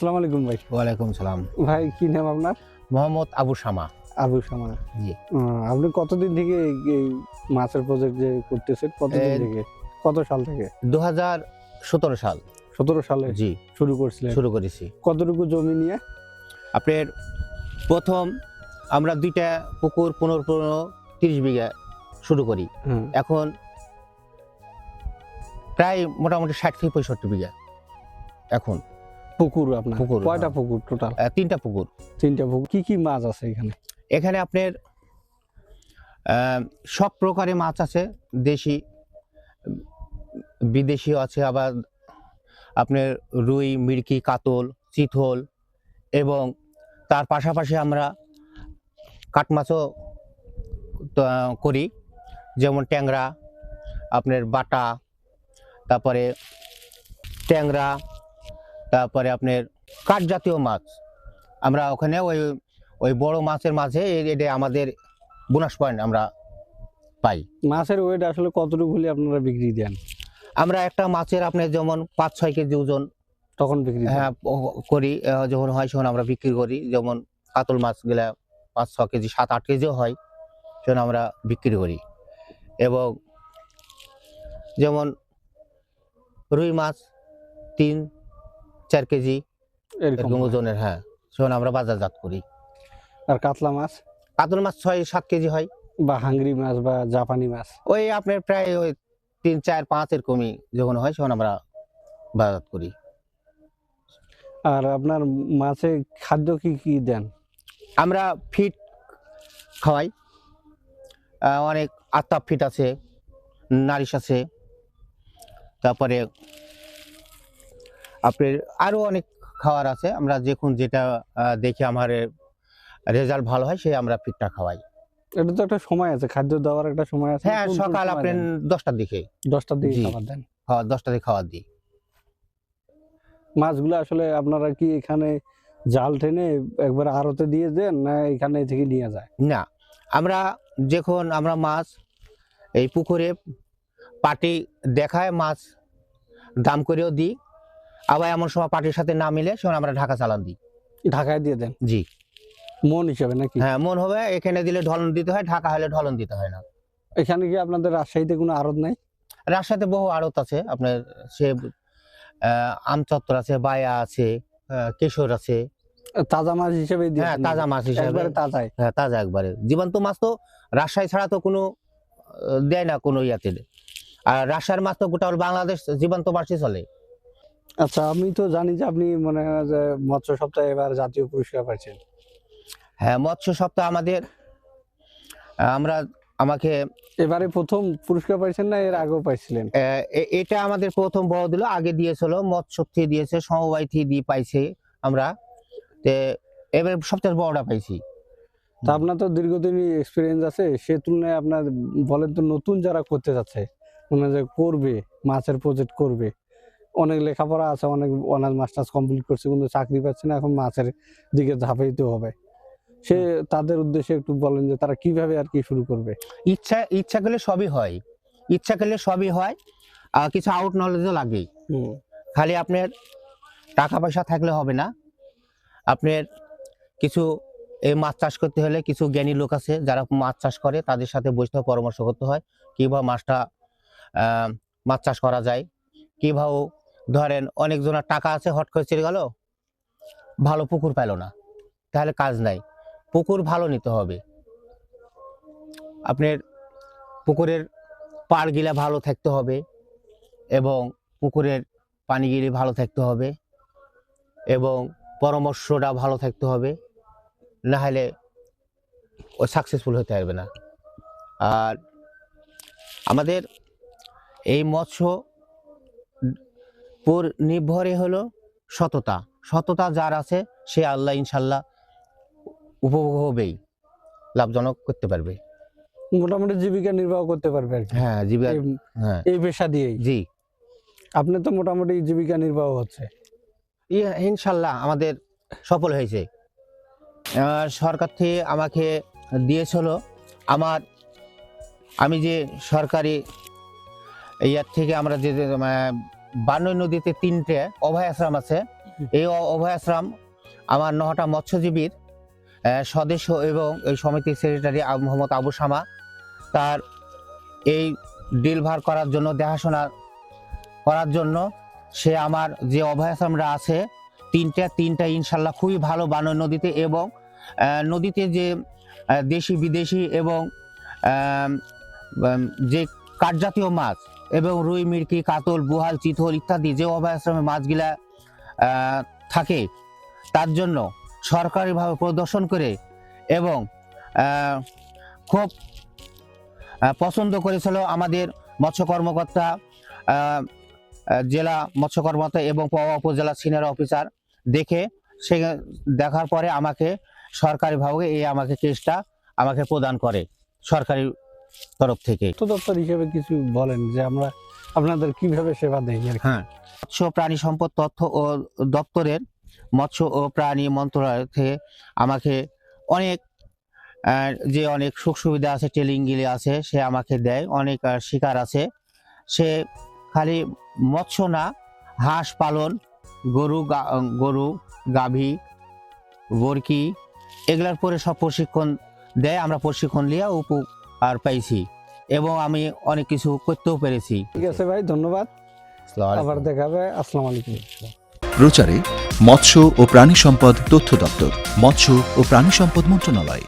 আসসালামু আলাইকুম ভাই। ওয়ালাইকুম সালাম। ভাই কি নাম আপনার? মোহাম্মদ আবু শামা। আবু শামা। জি। আপনি কতদিন থেকে এই- মাছের প্রজেক্ট যে করতেছেন? কতদিন থেকে? কত সাল থেকে? দু হাজার সতেরো সাল। সতেরো সালে জি। শুরু করছিলেন। শুরু করেছি। কতটুকু জমি নিয়ে? আপনার প্রথম আমরা দুইটা পুকুর পনেরো পনেরো তিরিশ বিঘা শুরু করি। এখন প্রায় মোটামুটি ষাট থেকে পঁয়ষট্টি বিঘা। এখন। পুকুর আপনার? পুকুর, কয়টা হ্যাঁ। পুকুর টোটাল তিনটা পুকুর। তিনটা পুকুর। কি কি মাছ আছে এখানে? এখানে আপনার সব প্রকারের মাছ আছে। দেশি বিদেশি আছে আবার আপনার রুই মিড়কি কাতল চিতল এবং তার পাশাপাশি আমরা কাঠ মাছও তো, করি। যেমন ট্যাংরা আপনার বাটা তারপরে ট্যাংরা তারপরে আপনার কাঠ জাতীয় মাছ। আমরা ওখানে ওই ওই বড় মাছের মাঝে এটা আমাদের বোনাস পয়েন্ট আমরা পাই। মাছের ওয়েট আসলে কতটুকু হলে আপনারা বিক্রি দেন? আমরা একটা মাছের আপনার যেমন পাঁচ ছয় কেজি ওজন তখন বিক্রি হ্যাঁ করি যখন হয় তখন আমরা বিক্রি করি। যেমন কাতল মাছগুলা পাঁচ ছ কেজি সাত আট কেজিও হয় সেখানে আমরা বিক্রি করি। এবং যেমন রুই মাছ তিন চার কেজি এরকম ওজনের হ্যাঁ। সেখানে আমরা বাজারজাত করি। আর কাতলা মাছ? কাতল মাছ ছয় সাত কেজি হয়। বা হাঙ্গরি মাছ বা জাপানি মাছ? ওই আপনার প্রায় ওই তিন চার পাঁচ এরকমই যখন হয় তখন আমরা বাজারজাত করি। আর আপনার মাছে খাদ্য কি কি দেন? আমরা ফিট খাওয়াই। অনেক আত্মাপ ফিট আছে নারিশ আছে। তারপরে আপনার আরও অনেক খাওয়ার আছে। আমরা যখন যেটা দেখে আমার রেজাল্ট ভালো হয় সে আমরা ফিটটা খাওয়াই। এটা তো একটা সময় আছে খাদ্য দেওয়ার একটা সময় আছে হ্যাঁ সকাল আপনি দশটার দিকে। দশটার দিকে খাবার দেন? খাওয়া দশটার দিকে খাওয়ার দিই। মাছগুলো আসলে আপনারা কি এখানে জাল টেনে একবার আড়তে দিয়ে দেন না এখানে থেকে নিয়ে যায়? না আমরা যখন আমরা মাছ এই পুকুরে পাটি দেখায় মাছ দাম করেও দিই। আবার এমন সময় পার্টির সাথে না মিলে সেখানে আমরা ঢাকা চালান দিই। ঢাকায় দিয়ে দেন? জি। মন হিসাবে নাকি? হ্যাঁ মন হবে এখানে দিলে ঢলন দিতে হয় ঢাকা হলে ঢলন দিতে হয় না। এখানে কি আপনাদের রাজশাহীতে কোনো আড়ত নাই? রাজশাহীতে বহু আড়ত আছে আপনার সে আমচত্বর আছে বায়া আছে কেশর আছে। তাজা মাছ হিসেবে হ্যাঁ তাজা মাছ হিসেবে। একবারে তাজাই। হ্যাঁ তাজা একবারে। জীবন্ত মাছ তো রাজশাহী ছাড়া তো কোনো দেয় না কোনো ইয়াতে। আর রাজশাহীর মাছ তো গোটা হল বাংলাদেশ জীবন্ত মাছই চলে। আচ্ছা আমি তো জানি যে আপনি মনে হয় যে মৎস্য সপ্তাহে এবার জাতীয় পুরস্কার পাচ্ছেন হ্যাঁ মৎস্য সপ্তাহ আমাদের আমরা আমাকে এবারে প্রথম পুরস্কার পাইছেন না এর আগেও পাইছিলেন? এটা আমাদের প্রথম বড় দিল আগে দিয়েছিল মৎস্য থেকে দিয়েছে সমবায় থেকে দিয়ে পাইছে আমরা। তে এবার সবচেয়ে বড়টা পাইছি। তা আপনার তো দীর্ঘদিন এক্সপিরিয়েন্স আছে সে তুলনায় আপনার বলেন তো নতুন যারা করতে যাচ্ছে মনে যে করবে মাছের প্রজেক্ট করবে। অনেক লেখাপড়া আছে অনেক অনার্স মাস্টার্স কমপ্লিট করছে কিন্তু চাকরি পাচ্ছে না এখন মাছের দিকে ঝাঁপাইতে হবে। সে তাদের উদ্দেশ্যে একটু বলেন যে তারা কীভাবে আর কি শুরু করবে? ইচ্ছা ইচ্ছা করলে সবই হয়। ইচ্ছা করলে সবই হয় আর কিছু আউট নলেজও লাগে খালি আপনার টাকা পয়সা থাকলে হবে না। আপনার কিছু এই মাছ চাষ করতে হলে কিছু জ্ঞানী লোক আছে যারা মাছ চাষ করে তাদের সাথে বসতে পরামর্শ করতে হয় কীভাবে মাছটা মাছ চাষ করা যায় কীভাবে ধরেন অনেকজনের টাকা আছে, হট করে চলে গেল, ভালো পুকুর পেল না। তাহলে কাজ নাই। পুকুর ভালো নিতে হবে। আপনার পুকুরের পাড়গিলা ভালো থাকতে হবে এবং পুকুরের পানিগিরি ভালো থাকতে হবে এবং পরামর্শটা ভালো থাকতে হবে, না হলে ও সাকসেসফুল হতে পারবে না। আর আমাদের এই মৎস্য পুর নির্ভরে হলো সততা। সততা যার আছে সে আল্লাহ ইনশাল্লাহ উপভোগ হবেই লাভজনক করতে পারবে। মোটামুটি জীবিকা নির্বাহ করতে পারবে হ্যাঁ জীবিকা এই- হ্যাঁ। এই পেশা দিয়েই। জি। আপনি তো মোটামুটি জীবিকা নির্বাহ হচ্ছে। ইনশাল্লাহ আমাদের সফল হয়েছে। সরকার থেকে আমাকে দিয়েছিল আমার আমি যে সরকারি ইয়ার থেকে আমরা যে বানই নদীতে তিনটে অভয় আশ্রম আছে। এই অভয়াশ্রম আমার নহটা মৎস্যজীবীর সদস্য এবং এই সমিতির সেক্রেটারি মোহাম্মদ আবু শামা তার এই ডিলভার করার জন্য দেখাশোনা করার জন্য সে আমার যে অভয়াশ্রমরা আছে তিনটা তিনটা ইনশাল্লাহ খুবই ভালো বানর নদীতে এবং নদীতে যে দেশি বিদেশি এবং যে কাঠজাতীয় মাছ এবং রুই, মিরকি, কাতল, বুহাল, চিতল ইত্যাদি যে অভয়াশ্রমে মাছগুলা থাকে, তার জন্য সরকারিভাবে প্রদর্শন করে এবং খুব পছন্দ করেছিল আমাদের মৎস্য কর্মকর্তা জেলা মৎস্য কর্মকর্তা এবং উপজেলা সিনিয়র অফিসার দেখে, সে দেখার পরে আমাকে সরকারিভাবে এই আমাকে কেসটা আমাকে প্রদান করে, সরকারি তরফ থেকে। দপ্তর হিসেবে কিছু বলেন যে আমরা আপনাদের কীভাবে সেবা দেই হ্যাঁ মৎস্য প্রাণী সম্পদ তথ্য ও দপ্তরের মৎস্য ও প্রাণী মন্ত্রণালয় থেকে আমাকে অনেক যে অনেক সুখ সুবিধা আছে টেলিংগুলি আছে সে আমাকে দেয়। অনেক শিকার আছে। সে খালি মৎস্য না হাঁস পালন গরু গরু গাভী বরকি এগুলার পরে সব প্রশিক্ষণ দেয়। আমরা প্রশিক্ষণ নিয়ে উপকার পাইছি এবং আমি অনেক কিছু করতেও পেরেছি। ঠিক আছে ভাই ধন্যবাদ। আবার দেখা হবে আসসালামু আলাইকুম। প্রচারে মৎস্য ও প্রাণী সম্পদ তথ্য দপ্তর মৎস্য ও প্রাণী সম্পদ মন্ত্রণালয়।